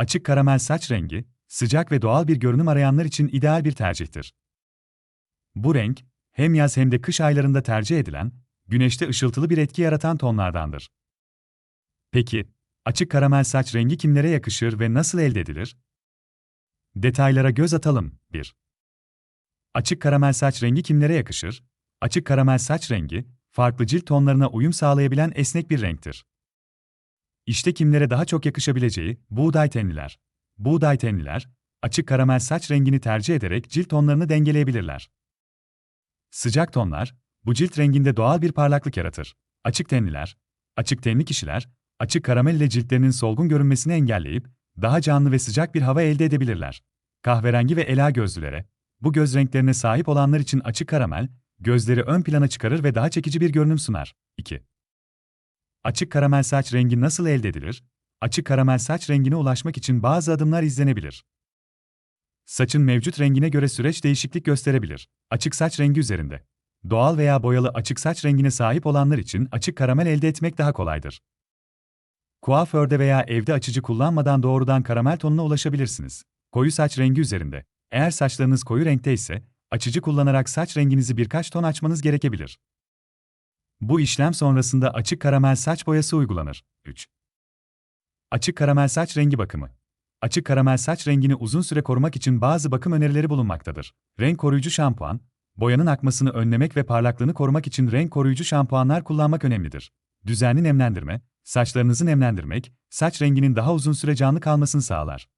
Açık karamel saç rengi, sıcak ve doğal bir görünüm arayanlar için ideal bir tercihtir. Bu renk, hem yaz hem de kış aylarında tercih edilen, güneşte ışıltılı bir etki yaratan tonlardandır. Peki, açık karamel saç rengi kimlere yakışır ve nasıl elde edilir? Detaylara göz atalım. 1. Açık karamel saç rengi kimlere yakışır? Açık karamel saç rengi, farklı cilt tonlarına uyum sağlayabilen esnek bir renktir. İşte kimlere daha çok yakışabileceği, buğday tenliler. Buğday tenliler, açık karamel saç rengini tercih ederek cilt tonlarını dengeleyebilirler. Sıcak tonlar, bu cilt renginde doğal bir parlaklık yaratır. Açık tenliler, açık tenli kişiler, açık karamel ile ciltlerinin solgun görünmesini engelleyip, daha canlı ve sıcak bir hava elde edebilirler. Kahverengi ve ela gözlülere, bu göz renklerine sahip olanlar için açık karamel, gözleri ön plana çıkarır ve daha çekici bir görünüm sunar. 2. Açık karamel saç rengi nasıl elde edilir? Açık karamel saç rengine ulaşmak için bazı adımlar izlenebilir. Saçın mevcut rengine göre süreç değişiklik gösterebilir. Açık saç rengi üzerinde. Doğal veya boyalı açık saç rengine sahip olanlar için açık karamel elde etmek daha kolaydır. Kuaförde veya evde açıcı kullanmadan doğrudan karamel tonuna ulaşabilirsiniz. Koyu saç rengi üzerinde. Eğer saçlarınız koyu renkte ise, açıcı kullanarak saç renginizi birkaç ton açmanız gerekebilir. Bu işlem sonrasında açık karamel saç boyası uygulanır. 3. Açık karamel saç rengi bakımı. Açık karamel saç rengini uzun süre korumak için bazı bakım önerileri bulunmaktadır. Renk koruyucu şampuan, boyanın akmasını önlemek ve parlaklığını korumak için renk koruyucu şampuanlar kullanmak önemlidir. Düzenli nemlendirme, saçlarınızı nemlendirmek, saç renginin daha uzun süre canlı kalmasını sağlar.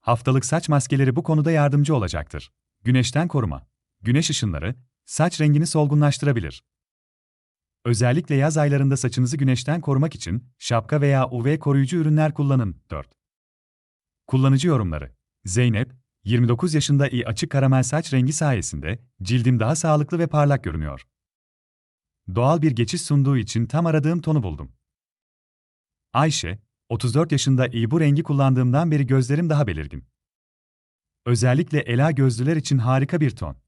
Haftalık saç maskeleri bu konuda yardımcı olacaktır. Güneşten koruma. Güneş ışınları, saç rengini solgunlaştırabilir. Özellikle yaz aylarında saçınızı güneşten korumak için şapka veya UV koruyucu ürünler kullanın. 4. Kullanıcı yorumları. Zeynep, 29 yaşında iyi açık karamel saç rengi sayesinde cildim daha sağlıklı ve parlak görünüyor. Doğal bir geçiş sunduğu için tam aradığım tonu buldum. Ayşe, 34 yaşında iyi bu rengi kullandığımdan beri gözlerim daha belirgin. Özellikle ela gözlüler için harika bir ton.